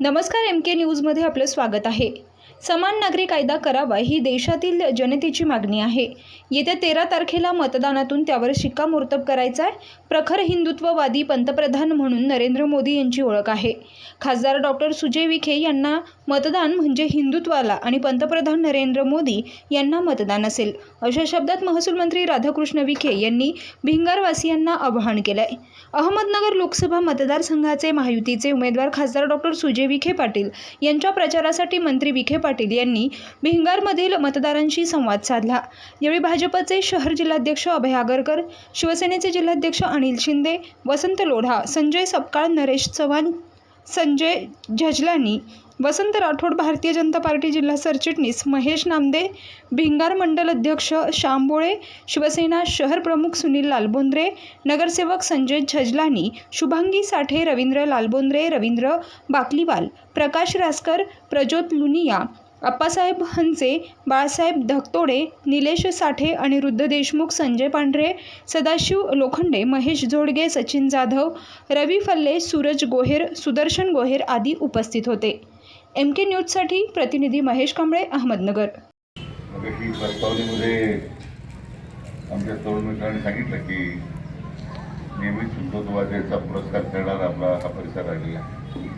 नमस्कार एम के न्यूजमध्ये आपलं स्वागत आहे. समान नागरी कायदा करावा ही देशातील जनतेची मागणी आहे. येत्या तेरा तारखेला मतदानातून त्यावर शिक्कामोर्तब करायचा आहे प्रखर हिंदुत्ववादी पंतप्रधान म्हणून नरेंद्र मोदी यांची ओळख आहे. खासदार डॉक्टर सुजय विखे यांना मतदान म्हणजे हिंदुत्वाला आणि पंतप्रधान नरेंद्र मोदी यांना मतदान असेल. अशा शब्दात महसूल मंत्री राधाकृष्ण विखे यांनी भिंगारवासियांना आवाहन केलं आहे अहमदनगर लोकसभा मतदारसंघाचे महायुतीचे उमेदवार खासदार डॉक्टर सुजय विखे पाटील यांच्या प्रचारासाठी मंत्री विखे पाटील यांनी भिंगारमधील मतदारांशी संवाद साधला. यावेळी भाजपचे शहर जिल्हाध्यक्ष अभय आगरकर शिवसेनेचे जिल्हाध्यक्ष अनिल शिंदे वसंत लोढा संजय सपकाळ नरेश चव्हाण संजय झजलानी वसंत राठोड भारतीय जनता पार्टी जिल्हा सरचिटणीस महेश नामदे भिंगार मंडल अध्यक्ष श्यामबोळे शिवसेना शहर प्रमुख सुनील लालबोंद्रे नगरसेवक संजय झजलानी शुभांगी साठे रवींद्र लालबोंद्रे रवींद्र बाकलीवाल प्रकाश रासकर प्रज्योत लुनिया अप्पासाहेब हंचे बाळासाहेब धकतोडे निलेश साठे अनिरुद्ध देशमुख संजय पांढरे सदाशिव लोखंडे महेश झोडगे सचिन जाधव रवी फल्ले सूरज गोहेर सुदर्शन गोहेर आदी उपस्थित होते. एम के न्यूजसाठी प्रतिनिधी महेश कांबळे अहमदनगर. आमच्या तरुण मित्रांनी सांगितलं की नेहमीच हिंदुत्ववाद्याचा पुरस्कार करणारा आपला हा परिसर राहिलेला आहे.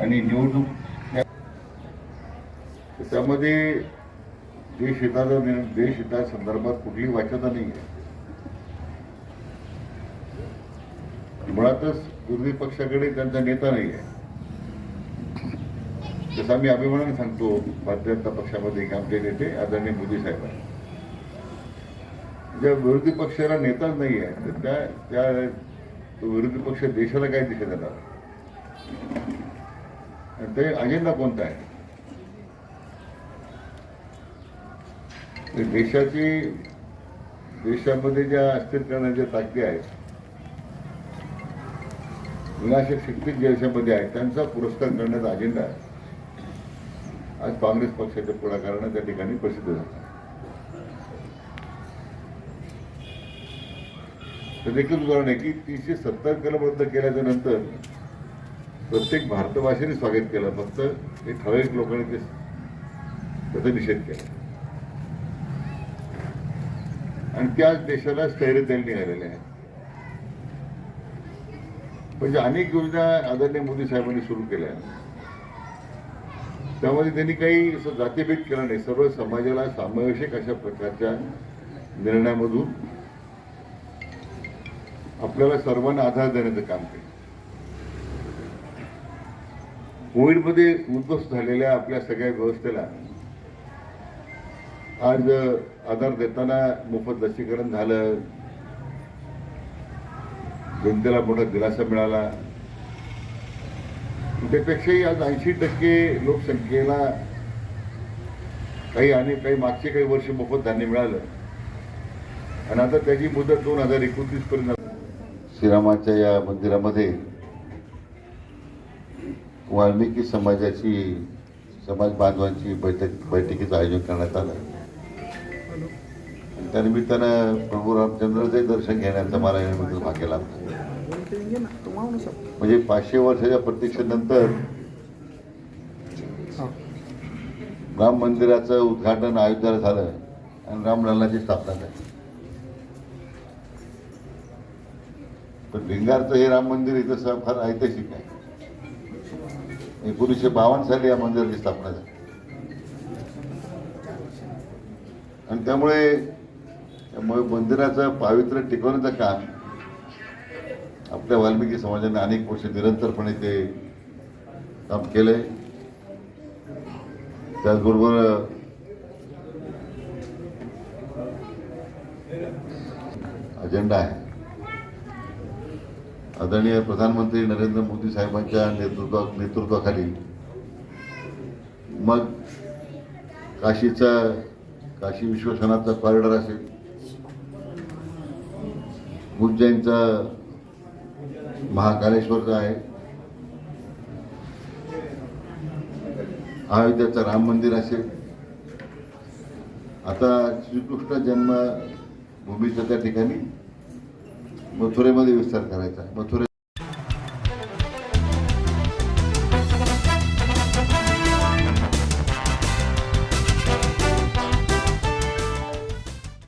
आणि निवडणूक त्यामध्ये देश हिताचा निर्णय देश हितासंदर्भात कुठलीही वाच्यता नाही आहे मुळातच विरोधी पक्षाकडे त्यांचा नेता नाही आहे जसं आम्ही अभिमानाने सांगतो भारतीय जनता पक्षामध्ये की आमचे नेते आदरणीय मोदी साहेब आहेत. ज्या विरोधी पक्षाला नेताच नाही आहे तर त्या त्या विरोधी पक्ष देशाला काय दिशा देणार? आणि ते अजेंडा कोणता आहे? ते देशाची देशामध्ये ज्या अस्तित्वाच्या ज्या ताकदी आहेत विनाशक शक्ती देशामध्ये आहेत त्यांचा पुरस्कार करण्याचा अजेंडा आहे. आज काँग्रेस पक्षाच्या पुढाकारानं त्या ठिकाणी प्रसिद्ध झाला. तर देखील उदाहरण आहे की तीनशे सत्तर कलम रद्द केल्याच्यानंतर प्रत्येक भारतवासीने स्वागत केलं. फक्त हे ठराविक लोकांनी ते त्याचा निषेध केला. आणि त्याच देशाला स्थैर्य त्यांनी निघालेले आहे म्हणजे अनेक योजना आदरणीय मोदी साहेबांनी सुरू केल्या त्यामध्ये त्यांनी काही जातीभेद केला नाही. सर्व समाजाला समावेशक अशा प्रकारच्या निर्णयामधून आपल्याला सर्वांना आधार देण्याचं काम केलं. कोविडमध्ये उद्ध्वस्त झालेल्या आपल्या सगळ्या व्यवस्थेला आज आधार देताना मोफत लसीकरण झालं. जनतेला मोठा दिलासा मिळाला. त्यापेक्षाही आज ऐंशी टक्के लोकसंख्येला काही आणि काही मागचे काही वर्ष मोफत धान्य मिळालं. आणि आता त्याची मुदत दोन हजार एकोणतीस पर्यंत श्रीरामाच्या या मंदिरामध्ये वाल्मिकी समाजाची समाज बांधवांची बैठक बैठकीचं आयोजन करण्यात आलं. त्यानिमित्तानं प्रभू रामचंद्राचे दर्शन घेण्याचा मला या निमित्तानं भाग्य लाभलं म्हणजे पाचशे वर्षाच्या प्रतीक्षेनंतर राम मंदिराचं उद्घाटन अयोध्याला झालं आणि रामलल्लाची स्थापना झाली. पण भिंगारचं हे राम मंदिर इथं फार ऐतिहासिक आहे. एकोणीसशे बावन्न साली या मंदिराची स्थापना झाली. आणि त्यामुळे त्यामुळे मंदिराचं पावित्र्य टिकवण्याचं काम आपल्या वाल्मिकी समाजाने अनेक वर्ष निरंतरपणे ते काम केलंय. त्याचबरोबर अजेंडा आहे. आदरणीय प्रधानमंत्री नरेंद्र मोदी साहेबांच्या नेतृत्वा नेतृत्वाखाली मग काशीचा काशी विश्वसनाचा कॉरिडॉर असेल उज्जैनचा महाकालेश्वरचा आहे अयोध्याचं राम मंदिर असेल. आता श्रीकृष्ण जन्मभूमीचा त्या ठिकाणी मथुरेमध्ये विस्तार करायचा मथुरे